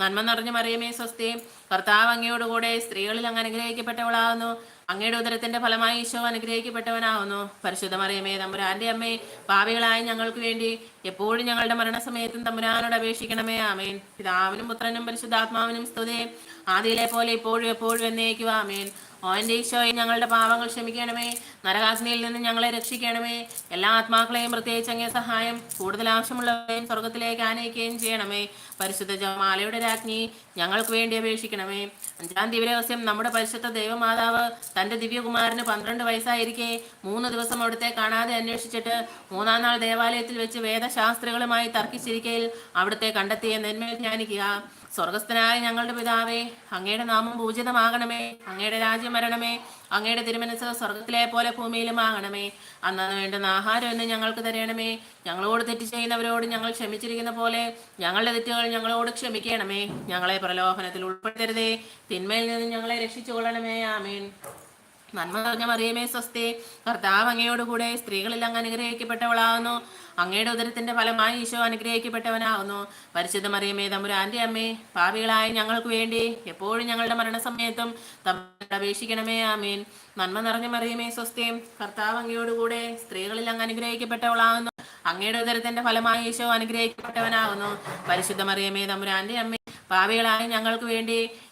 നന്മ നിറഞ്ഞു മറിയമേ സ്വസ്തി. കർത്താവ് അങ്ങയോടുകൂടെ സ്ത്രീകളിൽ അങ്ങ് അനുഗ്രഹിക്കപ്പെട്ടവളാകുന്നു അങ്ങയുടെ ഉദരത്തിന്റെ ഫലമായി ഈശോ അനുഗ്രഹിക്കപ്പെട്ടവനാകുന്നു പരിശുദ്ധ മറിയമേ തമ്പുരാന്റെ അമ്മേ പാവികളായ ഞങ്ങൾക്ക് വേണ്ടി എപ്പോഴും ഞങ്ങളുടെ മരണസമയത്തും തമ്പുരാനോട് അപേക്ഷിക്കണമേ. ആമേൻ. പിതാവിനും പുത്രനും പരിശുദ്ധാത്മാവിനും സ്തുതേ. ആദിയിലെ പോലെ ഇപ്പോഴും എപ്പോഴും എന്നേക്കും ആമേൻ. ഓ ഈശോയെ ഞങ്ങളുടെ പാവങ്ങൾ ക്ഷമിക്കണമേ. നരകാഗ്നിയിൽ നിന്ന് ഞങ്ങളെ രക്ഷിക്കണമേ. എല്ലാ ആത്മാക്കളെയും പ്രത്യേകിച്ച് അങ്ങേ സഹായം കൂടുതൽ ആവശ്യമുള്ളവരെയും സ്വർഗത്തിലേക്ക് ആനയിക്കുകയും ചെയ്യണമേ. പരിശുദ്ധ ജമാലയുടെ രാജ്ഞി ഞങ്ങൾക്ക് വേണ്ടി അപേക്ഷിക്കണമേ. അഞ്ചാം ദിവ്യരഹസ്യം നമ്മുടെ പരിശുദ്ധ ദൈവമാതാവ് തന്റെ ദിവ്യകുമാരന് പന്ത്രണ്ട് വയസ്സായിരിക്കെ മൂന്ന് ദിവസം അവിടുത്തെ കാണാതെ അന്വേഷിച്ചിട്ട് മൂന്നാം നാൾ ദേവാലയത്തിൽ വെച്ച് വേദശാസ്ത്രികളുമായി തർക്കിച്ചിരിക്കയിൽ അവിടുത്തെ കണ്ടെത്തിയ നെന്മേൽ ധ്യാനിക്കുക. സ്വർഗസ്ഥനായ ഞങ്ങളുടെ പിതാവേ അങ്ങയുടെ നാമം പൂജിതമാകണമേ അങ്ങയുടെ രാജ്യം വരണമേ അങ്ങയുടെ തിരുമനസ് സ്വർഗത്തിലെ പോലെ ഭൂമിയിലും ആകണമേ. അന്നു വേണ്ടുന്ന ആഹാരം എന്ന് ഞങ്ങൾക്ക് തരണമേ. ഞങ്ങളോട് തെറ്റ് ചെയ്യുന്നവരോട് ഞങ്ങൾ ക്ഷമിച്ചിരിക്കുന്ന പോലെ ഞങ്ങളുടെ തെറ്റുകൾ ഞങ്ങളോട് ക്ഷമിക്കണമേ. ഞങ്ങളെ പ്രലോഭനത്തിൽ ഉൾപ്പെടുത്തരുതേ. തിന്മയിൽ നിന്ന് ഞങ്ങളെ രക്ഷിച്ചുകൊള്ളണമേ. ആമീൻ. നന്മ നിറഞ്ഞ മറിയമേ സ്വസ്തി. കർത്താവ് അങ്ങയോടുകൂടെ സ്ത്രീകളിൽ അങ്ങ് അനുഗ്രഹിക്കപ്പെട്ടവളാകുന്നു. അങ്ങയുടെ ഉദരത്തിന്റെ ഫലമായി ഈശോ അനുഗ്രഹിക്കപ്പെട്ടവനാകുന്നു. പരിശുദ്ധ മറിയമേ തമ്പുരാന്റെ അമ്മേ പാപികളായ ഞങ്ങൾക്ക് വേണ്ടി എപ്പോഴും ഞങ്ങളുടെ മരണസമയത്തും അപേക്ഷിക്കണമേ ആമീൻ. നന്മ നിറഞ്ഞ മറിയമേ സ്വസ്ഥയും കർത്താവ് അങ്ങയോടുകൂടെ സ്ത്രീകളിൽ അങ്ങ് അനുഗ്രഹിക്കപ്പെട്ടവളാകുന്നു. അങ്ങയുടെ ഉദരത്തിന്റെ ഫലമായി ഈശോ അനുഗ്രഹിക്കപ്പെട്ടവനാകുന്നു. പരിശുദ്ധ മറിയമേ തമ്പുരാന്റെ അമ്മേ പാവികളായ ഞങ്ങൾക്ക് വേണ്ടി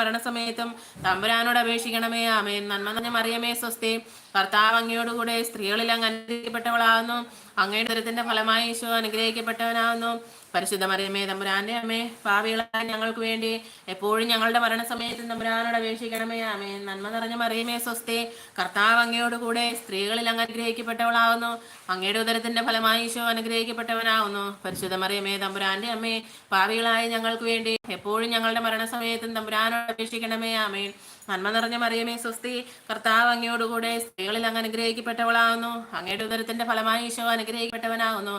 മരണസമയത്തും തമ്പുരാനോട് അപേക്ഷിക്കണമേ ആമേൻ. നന്മ നിറഞ്ഞ മറിയമേ സ്വസ്തി. കർത്താവ് അങ്ങയോടുകൂടെ സ്ത്രീകളിൽ അങ്ങ് അനുഗ്രഹിക്കപ്പെട്ടവളാകുന്നു. അങ്ങയുടെ ദുരത്തിന്റെ ഫലമായി ഈശോ അനുഗ്രഹിക്കപ്പെട്ടവനാകുന്നു. പരിശുദ്ധ മറിയമേ തമ്പുരാന്റെ അമ്മേ പാവികളായ ഞങ്ങൾക്ക് വേണ്ടി എപ്പോഴും ഞങ്ങളുടെ മരണസമയത്തും തമ്പുരാനോട് അപേക്ഷിക്കണമേ അമ്മേ നന്മ നിറഞ്ഞ മറിയമേ സ്വസ്തി. കർത്താവ് അങ്ങയോട് കൂടെ സ്ത്രീകളിൽ അങ്ങ് അനുഗ്രഹിക്കപ്പെട്ടവളാകുന്നു അങ്ങയുടെ ഉദരത്തിന്റെ ഫലമായി ഈശോ അനുഗ്രഹിക്കപ്പെട്ടവനാകുന്നു പരിശുദ്ധ മറിയമേ തമ്പുരാന്റെ അമ്മേ പാവികളായ ഞങ്ങൾക്ക് വേണ്ടി എപ്പോഴും ഞങ്ങളുടെ മരണസമയത്തും തമ്പുരാനോട് അപേക്ഷിക്കണമേ ആമേൻ. നന്മ നിറഞ്ഞ മറിയമേ സ്വസ്തി. കർത്താവ് അങ്ങയോടുകൂടെ സ്ത്രീകളിൽ അങ്ങ് അനുഗ്രഹിക്കപ്പെട്ടവളാകുന്നു അങ്ങയുടെ ഉദരത്തിന്റെ ഫലമായി ഈശോ അനുഗ്രഹിക്കപ്പെട്ടവനാകുന്നു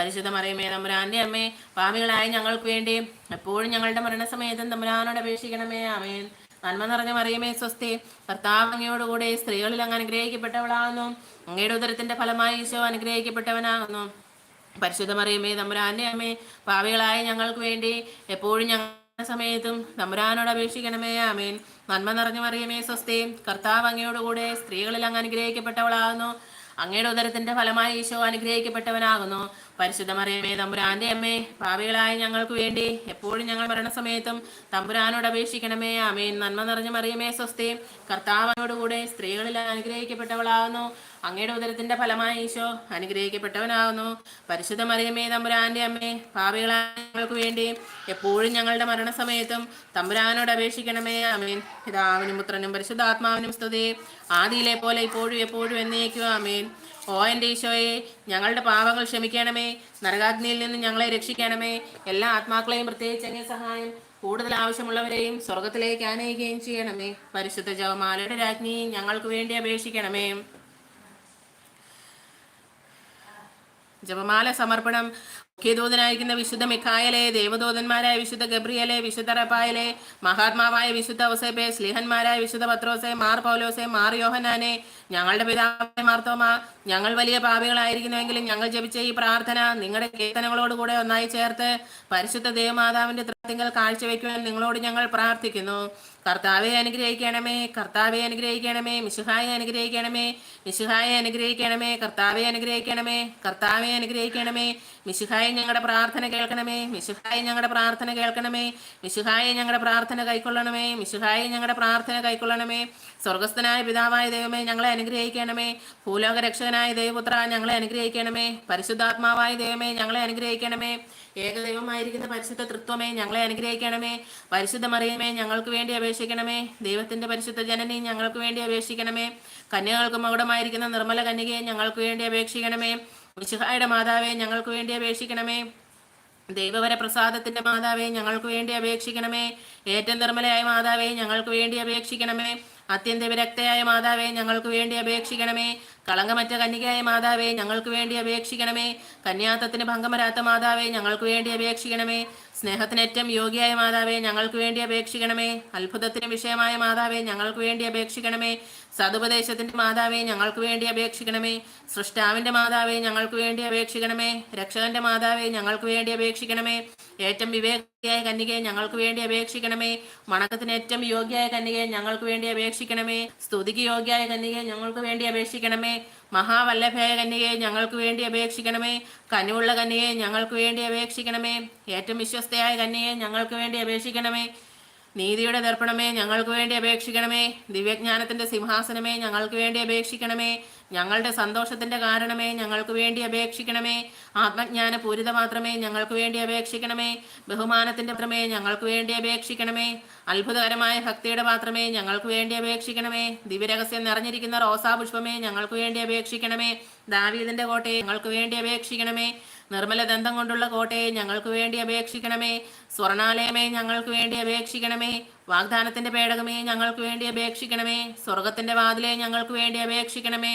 പരിശുദ്ധ മറിയമേ തമ്പുരാന്റെ അമ്മേ പാപികളായ ഞങ്ങൾക്ക് വേണ്ടി എപ്പോഴും ഞങ്ങളുടെ മരണസമയത്തും തമ്പുരാനോട് അപേക്ഷിക്കണമേ അമേൻ നന്മ നിറഞ്ഞ മറിയമേ സ്വസ്തി കർത്താവ് അങ്ങയോടുകൂടെ സ്ത്രീകളിൽ അങ്ങ് അനുഗ്രഹിക്കപ്പെട്ടവളാകുന്നു. അങ്ങയുടെ ഉദരത്തിന്റെ ഫലമായി ഈശോ അനുഗ്രഹിക്കപ്പെട്ടവനാകുന്നു. പരിശുദ്ധ മറിയമേ തമ്പുരാന്റെ അമ്മേ പാപികളായ ഞങ്ങൾക്ക് വേണ്ടി എപ്പോഴും ഞങ്ങൾ സമയത്തും തമ്പുരാനോട് അപേക്ഷിക്കണമേ ആമേൻ. നന്മ നിറഞ്ഞ മറിയമേ സ്വസ്തി കർത്താവ് അങ്ങയോടുകൂടെ സ്ത്രീകളിൽ അങ്ങ് അനുഗ്രഹിക്കപ്പെട്ടവളാകുന്നു. അങ്ങയുടെ ഉദരത്തിന്റെ ഫലമായി ഈശോ അനുഗ്രഹിക്കപ്പെട്ടവനാകുന്നു. പരിശുദ്ധ മറിയമേ തമ്പുരാന്റെ അമ്മേ പാപികളായ ഞങ്ങൾക്ക് വേണ്ടി എപ്പോഴും ഞങ്ങൾ മരണസമയത്തും തമ്പുരാനോട് അപേക്ഷിക്കണമേ. ആമേൻ. നന്മ നിറഞ്ഞ മറിയമേ സ്വസ്തി. കർത്താവിനോടുകൂടെ സ്ത്രീകളിൽ അനുഗ്രഹിക്കപ്പെട്ടവളാകുന്നു. അങ്ങയുടെ ഉദരത്തിന്റെ ഫലമായി ഈശോ അനുഗ്രഹിക്കപ്പെട്ടവനാകുന്നു. പരിശുദ്ധ മറിയമേ തമ്പുരാന്റെ അമ്മേ പാപികളായ ഞങ്ങൾക്ക് വേണ്ടി എപ്പോഴും ഞങ്ങളുടെ മരണസമയത്തും തമ്പുരാനോട് അപേക്ഷിക്കണമേ. അമേൻ പിതാവിനും പുത്രനും പരിശുദ്ധാത്മാവിനും സ്തുതി. ആദിയിലെ പോലെ ഇപ്പോഴും എപ്പോഴും എന്നേക്കും അമേൻ ഓ എന്റെ ഈശോയെ ഞങ്ങളുടെ പാപങ്ങൾ ക്ഷമിക്കണമേ. നരകാഗ്നിയിൽ നിന്ന് ഞങ്ങളെ രക്ഷിക്കണമേ. എല്ലാ ആത്മാക്കളെയും പ്രത്യേകിച്ച് അങ്ങേ സഹായം കൂടുതൽ ആവശ്യമുള്ളവരെയും സ്വർഗത്തിലേക്ക് ആനയിക്കുകയും ചെയ്യണമേ. പരിശുദ്ധ ജവമാലയുടെ രാജ്ഞി ഞങ്ങൾക്ക് വേണ്ടി അപേക്ഷിക്കണമേ. ജപമാല സമർപ്പണം. മുഖ്യദൂതനായിരിക്കുന്ന വിശുദ്ധ മിഖായലെ ദേവദൂതന്മാരായ വിശുദ്ധ ഗബ്രിയലെ വിശുദ്ധ റപ്പായലെ മഹാത്മാവായ വിശുദ്ധ ഔസേബെ സ്ലിഹന്മാരായ വിശുദ്ധ പത്രോസെ മാർ പൗലോസെ മാർ യോഹനാനെ ഞങ്ങളുടെ പിതാവായ മാർത്തോമ ഞങ്ങൾ വലിയ പാപികളായിരിക്കുന്നുവെങ്കിലും ഞങ്ങൾ ജപിച്ച ഈ പ്രാർത്ഥന നിങ്ങളുടെ കീർത്തനങ്ങളോടുകൂടെ ഒന്നായി ചേർത്ത് പരിശുദ്ധ ദേവമാതാവിന്റെ തൃപ്തികൾ കാഴ്ചവെക്കുവാൻ നിങ്ങളോട് ഞങ്ങൾ പ്രാർത്ഥിക്കുന്നു. കർത്താവെ അനുഗ്രഹിക്കണമേ കർത്താവെ അനുഗ്രഹിക്കണമേ മിശുഹായെ അനുഗ്രഹിക്കണമേ മിശുഹായെ അനുഗ്രഹിക്കണമേ കർത്താവെ അനുഗ്രഹിക്കണമേ കർത്താവെ അനുഗ്രഹിക്കണമേ മിശുഹായെ ഞങ്ങളുടെ പ്രാർത്ഥന കേൾക്കണമേ മിശുഹായെ ഞങ്ങളുടെ പ്രാർത്ഥന കേൾക്കണമേ മിശുഹായെ ഞങ്ങളുടെ പ്രാർത്ഥന കൈക്കൊള്ളണമേ മിശുഹായെ ഞങ്ങളുടെ പ്രാർത്ഥന കൈക്കൊള്ളണമേ. സ്വർഗസ്ഥനായ പിതാവായ ദൈവമേ ഞങ്ങളെ അനുഗ്രഹിക്കണമേ. ഭൂലോക രക്ഷകനായ ദൈവപുത്ര ഞങ്ങളെ അനുഗ്രഹിക്കണമേ. പരിശുദ്ധാത്മാവായ ദൈവമേ ഞങ്ങളെ അനുഗ്രഹിക്കണമേ. ഏകദൈവമായിരിക്കുന്ന പരിശുദ്ധ തൃത്വമേ ഞങ്ങളെ അനുഗ്രഹിക്കണമേ. പരിശുദ്ധ മറിയമേ ഞങ്ങൾക്ക് വേണ്ടി അപേക്ഷിക്കണമേ. ദൈവത്തിന്റെ പരിശുദ്ധ ജനനി ഞങ്ങൾക്ക് വേണ്ടി അപേക്ഷിക്കണമേ. കന്യകൾക്ക് മകുടമായിരിക്കുന്ന നിർമ്മല കന്യകയെ ഞങ്ങൾക്ക് വേണ്ടി അപേക്ഷിക്കണമേ. മിശിഹായുടെ മാതാവേ ഞങ്ങൾക്ക് വേണ്ടി അപേക്ഷിക്കണമേ. ദൈവവര പ്രസാദത്തിന്റെ മാതാവേ ഞങ്ങൾക്ക് വേണ്ടി അപേക്ഷിക്കണമേ. ഏറ്റവും നിർമ്മലയായ മാതാവേ ഞങ്ങൾക്ക് വേണ്ടി അപേക്ഷിക്കണമേ. അത്യന്ത വിരക്തയായ മാതാവേ ഞങ്ങൾക്ക് വേണ്ടി അപേക്ഷിക്കണമേ. കളങ്കമറ്റ കന്യകയായ മാതാവേ ഞങ്ങൾക്ക് വേണ്ടി അപേക്ഷിക്കണമേ. കന്യാത്തത്തിന് ഭംഗം മാതാവേ ഞങ്ങൾക്ക് വേണ്ടി അപേക്ഷിക്കണമേ. സ്നേഹത്തിന് ഏറ്റവും യോഗ്യയായ മാതാവേ ഞങ്ങൾക്ക് വേണ്ടി അപേക്ഷിക്കണമേ. അത്ഭുതത്തിന് വിഷയമായ മാതാവേ ഞങ്ങൾക്ക് വേണ്ടി അപേക്ഷിക്കണമേ. സതുപദേശത്തിന്റെ മാതാവേ ഞങ്ങൾക്ക് വേണ്ടി അപേക്ഷിക്കണമേ. സൃഷ്ടാവിന്റെ മാതാവേ ഞങ്ങൾക്ക് വേണ്ടി അപേക്ഷിക്കണമേ. രക്ഷകന്റെ മാതാവേ ഞങ്ങൾക്ക് വേണ്ടി അപേക്ഷിക്കണമേ. ഏറ്റവും വിവേകിയായ കന്യകയെ ഞങ്ങൾക്ക് വേണ്ടി അപേക്ഷിക്കണമേ. മണക്കത്തിന് ഏറ്റവും യോഗ്യയായ കന്യകയെ ഞങ്ങൾക്ക് വേണ്ടി അപേക്ഷിക്കണമേ. സ്തുതിക്ക് യോഗ്യയായ കന്യകയെ ഞങ്ങൾക്ക് വേണ്ടി അപേക്ഷിക്കണമേ. മഹാവല്ലഭയായ കന്യകയെ ഞങ്ങൾക്ക് വേണ്ടി അപേക്ഷിക്കണമേ. കനിവുള്ള കന്യകയെ ഞങ്ങൾക്ക് വേണ്ടി അപേക്ഷിക്കണമേ. ഏറ്റവും വിശ്വസ്തയായ കന്യകയെ ഞങ്ങൾക്ക് വേണ്ടി അപേക്ഷിക്കണമേ. നീതിയുടെ ദർപ്പണമേ ഞങ്ങൾക്ക് വേണ്ടി അപേക്ഷിക്കണമേ. ദിവ്യജ്ഞാനത്തിന്റെ സിംഹാസനമേ ഞങ്ങൾക്ക് വേണ്ടി അപേക്ഷിക്കണമേ. ഞങ്ങളുടെ സന്തോഷത്തിന്റെ കാരണമേ ഞങ്ങൾക്ക് വേണ്ടി അപേക്ഷിക്കണമേ ആത്മജ്ഞാന പൂരിത മാത്രമേ ഞങ്ങൾക്ക് വേണ്ടി അപേക്ഷിക്കണമേ ബഹുമാനത്തിന്റെ മാത്രമേ ഞങ്ങൾക്ക് വേണ്ടി അപേക്ഷിക്കണമേ അത്ഭുതകരമായ ഭക്തിയുടെ മാത്രമേ ഞങ്ങൾക്ക് വേണ്ടി അപേക്ഷിക്കണമേ ദിവ്യരഹസ്യം നിറഞ്ഞിരിക്കുന്ന റോസാപുഷ്പമേ ഞങ്ങൾക്ക് വേണ്ടി അപേക്ഷിക്കണമേ ദാവീദിന്റെ കോട്ടയെ ഞങ്ങൾക്ക് വേണ്ടി അപേക്ഷിക്കണമേ നിർമ്മല ദന്തം കൊണ്ടുള്ള കോട്ടയെ ഞങ്ങൾക്ക് വേണ്ടി അപേക്ഷിക്കണമേ സ്വർണാലയമേ ഞങ്ങൾക്ക് വേണ്ടി അപേക്ഷിക്കണമേ വാഗ്ദാനത്തിന്റെ പേടകമേ ഞങ്ങൾക്ക് വേണ്ടി അപേക്ഷിക്കണമേ സ്വർഗത്തിന്റെ വാതിലെ ഞങ്ങൾക്ക് വേണ്ടി അപേക്ഷിക്കണമേ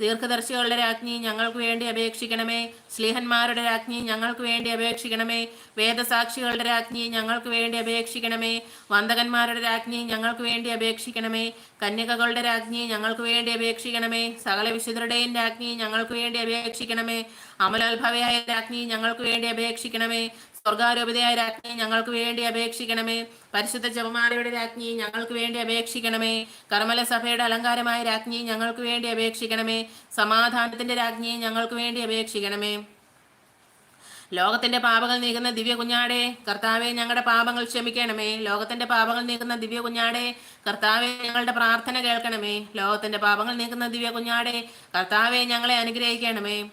ദീർഘദർശികളുടെ രാജ്ഞി ഞങ്ങൾക്ക് വേണ്ടി അപേക്ഷിക്കണമേ. സ്ലേഹന്മാരുടെ രാജ്ഞി ഞങ്ങൾക്ക് വേണ്ടി അപേക്ഷിക്കണമേ. വേദസാക്ഷികളുടെ രാജ്ഞി ഞങ്ങൾക്ക് വേണ്ടി അപേക്ഷിക്കണമേ. വന്ദകന്മാരുടെ രാജ്ഞി ഞങ്ങൾക്ക് വേണ്ടി അപേക്ഷിക്കണമേ. കന്യകകളുടെ രാജ്ഞി ഞങ്ങൾക്ക് വേണ്ടി അപേക്ഷിക്കണമേ. സകല വിശുദ്ധരുടെയും രാജ്ഞി ഞങ്ങൾക്ക് വേണ്ടി അപേക്ഷിക്കണമേ. അമലോത്ഭവയായ രാജ്ഞി ഞങ്ങൾക്ക് വേണ്ടി അപേക്ഷിക്കണമേ. സ്വർഗാരോപിതയായ രാജ്ഞി ഞങ്ങൾക്ക് വേണ്ടി അപേക്ഷിക്കണമേ. പരിശുദ്ധ ജപമാലയുടെ രാജ്ഞി ഞങ്ങൾക്ക് വേണ്ടി അപേക്ഷിക്കണമേ. കർമ്മല സഭയുടെ അലങ്കാരമായ രാജ്ഞി ഞങ്ങൾക്ക് വേണ്ടി അപേക്ഷിക്കണമേ. സമാധാനത്തിന്റെ രാജ്ഞി ഞങ്ങൾക്ക് വേണ്ടി അപേക്ഷിക്കണമേ. ലോകത്തിന്റെ പാപങ്ങൾ നീക്കുന്ന ദിവ്യ കുഞ്ഞാടെ കർത്താവെ ഞങ്ങളുടെ പാപങ്ങൾ ക്ഷമിക്കണമേ. ലോകത്തിന്റെ പാപങ്ങൾ നീക്കുന്ന ദിവ്യ കുഞ്ഞാടെ കർത്താവെ ഞങ്ങളുടെ പ്രാർത്ഥന കേൾക്കണമേ. ലോകത്തിന്റെ പാപങ്ങൾ നീക്കുന്ന ദിവ്യ കുഞ്ഞാടെ കർത്താവെ ഞങ്ങളെ അനുഗ്രഹിക്കണമേ.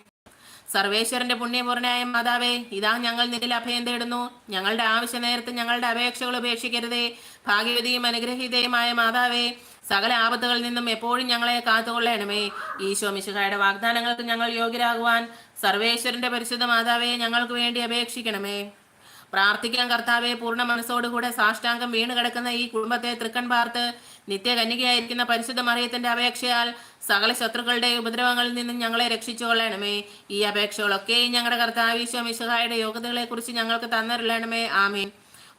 സർവേശ്വരന്റെ പുണ്യപൂർണയായ മാതാവേ ഇതാ ഞങ്ങൾ നിന്നിൽ അഭയം തേടുന്നു. ഞങ്ങളുടെ ആവശ്യ നേരത്ത് ഞങ്ങളുടെ അപേക്ഷകൾ ഉപേക്ഷിക്കരുതേ. ഭാഗ്യവതിയും അനുഗ്രഹീതയുമായ മാതാവേ സകല ആപത്തുകളിൽ നിന്നും എപ്പോഴും ഞങ്ങളെ കാത്തുകൊള്ളണമേ. ഈശോ മിശുഹായുടെ വാഗ്ദാനങ്ങൾക്ക് ഞങ്ങൾ യോഗ്യരാകുവാൻ സർവേശ്വരന്റെ പരിശുദ്ധ മാതാവേ ഞങ്ങൾക്ക് വേണ്ടി അപേക്ഷിക്കണമേ. പ്രാർത്ഥിക്കാൻ കർത്താവെ പൂർണ മനസ്സോടുകൂടെ സാഷ്ടാംഗം വീണ് കിടക്കുന്ന ഈ കുടുംബത്തെ തൃക്കൺ പാർത്ത് നിത്യകന്യകയായിരിക്കുന്ന പരിശുദ്ധ മറിയത്തിന്റെ അപേക്ഷയാൽ സകല ശത്രുക്കളുടെ ഉപദ്രവങ്ങളിൽ നിന്നും ഞങ്ങളെ രക്ഷിച്ചുകൊള്ളണമേ. ഈ അപേക്ഷകളൊക്കെയും ഞങ്ങളുടെ മിശുഹായുടെ യോഗ്യതകളെ കുറിച്ച് ഞങ്ങൾക്ക് തന്നരുളണമേ. ആമീൻ.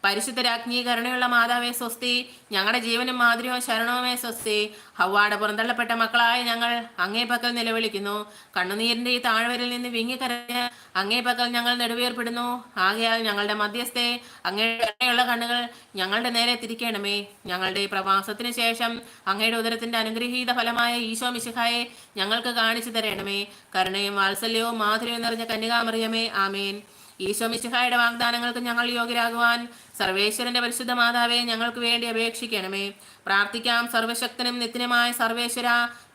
പരിശുദ്ധ രാജ്ഞി കരുണയുള്ള മാതാവേ സ്വസ്തി ഞങ്ങളുടെ ജീവനും മാതൃവും ശരണവുമേ സ്വസ്തി. ഹവ്വാടെ പുറന്തള്ളപ്പെട്ട മക്കളായ ഞങ്ങൾ അങ്ങേ പക്കൽ നിലവിളിക്കുന്നു. കണ്ണുനീരിന്റെ ഈ താഴ്വരിൽ നിന്ന് വിങ്ങിക്കരഞ്ഞ് അങ്ങേ പക്കൽ ഞങ്ങൾ നെടുവേർപ്പെടുന്നു. ആകയാൽ ഞങ്ങളുടെ മധ്യസ്ഥെ അങ്ങയുടെ കണ്ണുകൾ ഞങ്ങളുടെ നേരെ തിരിക്കണമേ. ഞങ്ങളുടെ ഈ പ്രവാസത്തിന് ശേഷം അങ്ങയുടെ ഉദരത്തിന്റെ അനുഗ്രഹീത ഫലമായ ഈശോ മിശിഹായെ ഞങ്ങൾക്ക് കാണിച്ചു തരണമേ. കരുണയും വാത്സല്യവും മാധുര്യവും നിറഞ്ഞ കന്യകാമറിയമേ. ആമേൻ. ഈശോ മിശിഹായുടെ വാഗ്ദാനങ്ങൾക്ക് ഞങ്ങൾ യോഗ്യരാകുവാൻ സർവേശ്വരന്റെ പരിശുദ്ധ മാതാവെ ഞങ്ങൾക്ക് വേണ്ടി അപേക്ഷിക്കണമേ. പ്രാർത്ഥിക്കാം സർവശക്തനും നിത്യനുമായ സർവേശ്വര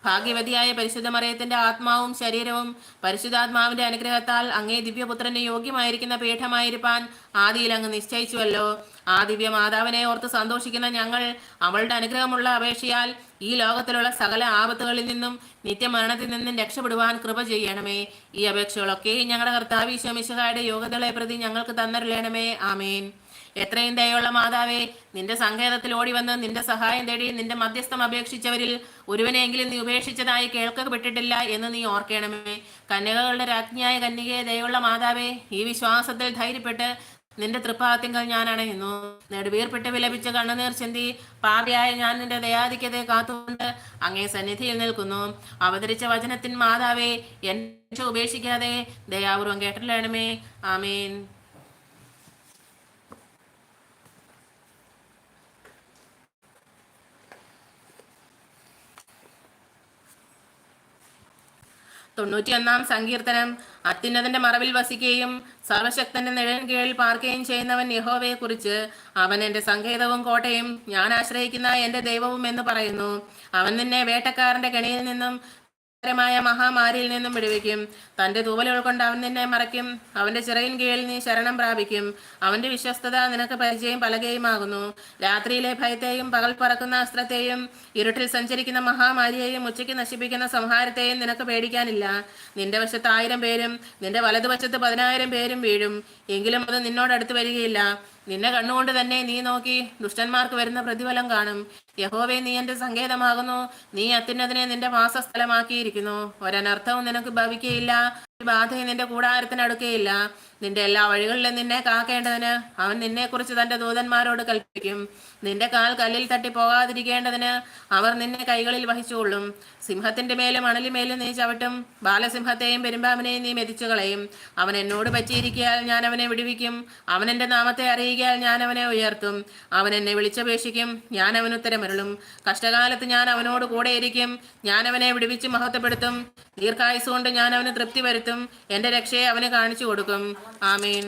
ഭാഗ്യവതിയായ പരിശുദ്ധ മറിയത്തിന്റെ ആത്മാവും ശരീരവും പരിശുദ്ധാത്മാവിന്റെ അനുഗ്രഹത്താൽ അങ്ങേ ദിവ്യപുത്രന് യോഗ്യമായിരിക്കുന്ന പീഠമായിരിക്കാൻ ആദിയിൽ അങ്ങ് നിശ്ചയിച്ചുവല്ലോ. ആ ദിവ്യ മാതാവിനെ ഓർത്ത് സന്തോഷിക്കുന്ന ഞങ്ങൾ അവളുടെ അനുഗ്രഹമുള്ള അപേക്ഷയാൽ ഈ ലോകത്തിലുള്ള സകല ആപത്തുകളിൽ നിന്നും നിത്യമരണത്തിൽ നിന്നും രക്ഷപ്പെടുവാൻ കൃപ ചെയ്യണമേ. ഈ അപേക്ഷകളൊക്കെ ഞങ്ങളുടെ കർത്താവ് ശമിശകായുടെ യോഗ്യതകളെ പ്രതി ഞങ്ങൾക്ക് തന്നരലേണമേ ആമേൻ. എത്രയും ദയുള്ള മാതാവേ നിന്റെ സങ്കേതത്തിൽ ഓടി വന്ന് നിന്റെ സഹായം തേടി നിന്റെ മധ്യസ്ഥം അപേക്ഷിച്ചവരിൽ ഒരുവനെങ്കിലും നീ ഉപേക്ഷിച്ചതായി കേൾക്കപ്പെട്ടിട്ടില്ല എന്ന് നീ ഓർക്കണമേ. കന്യകകളുടെ രാജ്ഞിയായ കന്യകയെ ദയുള്ള മാതാവേ ഈ വിശ്വാസത്തിൽ ധൈര്യപ്പെട്ട് നിന്റെ തൃപ്പാത്തിങ്കൽ ഞാൻ അണയുന്നു നെടുവീർപ്പെട്ട് വിലപിച്ച കണ്ണുനീർ ചിന്തി പാപിയായ ഞാൻ നിന്റെ ദയാധിക്യത്തെ കാത്തുകൊണ്ട് അങ്ങേ സന്നിധിയിൽ നിൽക്കുന്നു. അവതരിച്ച വചനത്തിൻ മാതാവേ എന്നെ ഉപേക്ഷിക്കാതെ ദയാപൂർവം കേട്ടില്ലേണമേ. ആമീൻ. തൊണ്ണൂറ്റിയൊന്നാം സങ്കീർത്തനം അത്യുന്നതന്റെ മറവിൽ വസിക്കുകയും സർവശക്തന്റെ നിഴൽ കീഴിൽ പാർക്കുകയും ചെയ്യുന്നവൻ യഹോവയെ കുറിച്ച് അവൻ എന്റെ സങ്കേതവും കോട്ടയും ഞാൻ ആശ്രയിക്കുന്ന എന്റെ ദൈവവും എന്ന് പറയുന്നു. അവൻ നിന്നെ വേട്ടക്കാരന്റെ കെണിയിൽ നിന്നും മായ മഹാമാരിയിൽ നിന്നും വിടുവിക്കും. തന്റെ തൂവലുകൾ കൊണ്ട് അവൻ നിന്നെ മറയ്ക്കും. അവന്റെ ചിറകിൻ കീഴിൽ നീ ശരണം പ്രാപിക്കും. അവന്റെ വിശ്വസ്തത നിനക്ക് പരിചയം പലകയുമാകുന്നു. രാത്രിയിലെ ഭയത്തെയും പകൽ പറക്കുന്ന അസ്ത്രത്തെയും ഇരുട്ടിൽ സഞ്ചരിക്കുന്ന മഹാമാരിയെയും ഉച്ചയ്ക്ക് നശിപ്പിക്കുന്ന സംഹാരത്തെയും നിനക്ക് പേടിക്കാനില്ല. നിന്റെ വശത്ത് ആയിരം പേരും നിന്റെ വലതുവശത്ത് പതിനായിരം പേരും വീഴും. എങ്കിലും അത് നിന്നോടടുത്ത് വരികയില്ല. നിന്നെ കണ്ണുകൊണ്ട് തന്നെ നീ നോക്കി ദുഷ്ടന്മാർക്ക് വരുന്ന പ്രതിഫലം കാണും. യഹോവെ നീ എന്റെ സങ്കേതമാകുന്നു. നീ അത്യുന്നതിനെ നിന്റെ വാസസ്ഥലമാക്കിയിരിക്കുന്നു. ഒരനർത്ഥവും നിനക്ക് ഭവിക്കുകയില്ല. ബാധയും നിന്റെ കൂടാരത്തിന് അടുക്കുകയില്ല നിന്റെ എല്ലാ വഴികളിലും നിന്നെ കാക്കേണ്ടതിന് അവൻ നിന്നെക്കുറിച്ച് തന്റെ ദൂതന്മാരോട് കൽപ്പിക്കും. നിന്റെ കാൽ കല്ലിൽ തട്ടി പോകാതിരിക്കേണ്ടതിന് അവർ നിന്നെ കൈകളിൽ വഹിച്ചുകൊള്ളും. സിംഹത്തിന്റെ മേലും അണലിമേലും നീ ചവിട്ടും. ബാലസിംഹത്തെയും പെരുമ്പാമ്പിനെയും നീ മെതിച്ചു കളയും. അവൻ എന്നോട് പറ്റിയിരിക്കിയാൽ ഞാൻ അവനെ വിടുവിക്കും. അവൻ എന്റെ നാമത്തെ അറിയിക്കാൽ ഞാൻ അവനെ ഉയർത്തും. അവൻ എന്നെ വിളിച്ചപേക്ഷിക്കും. ഞാൻ അവന് ഉത്തരമരുളും. കഷ്ടകാലത്ത് ഞാൻ അവനോട് കൂടെയിരിക്കും. ഞാൻ അവനെ വിടുവിച്ച് മഹത്വപ്പെടുത്തും. ദീർഘായുസ് കൊണ്ട് ഞാൻ അവന് തൃപ്തി വരുത്തും. എന്റെ രക്ഷയെ അവന് കാണിച്ചു കൊടുക്കും. ആമീൻ.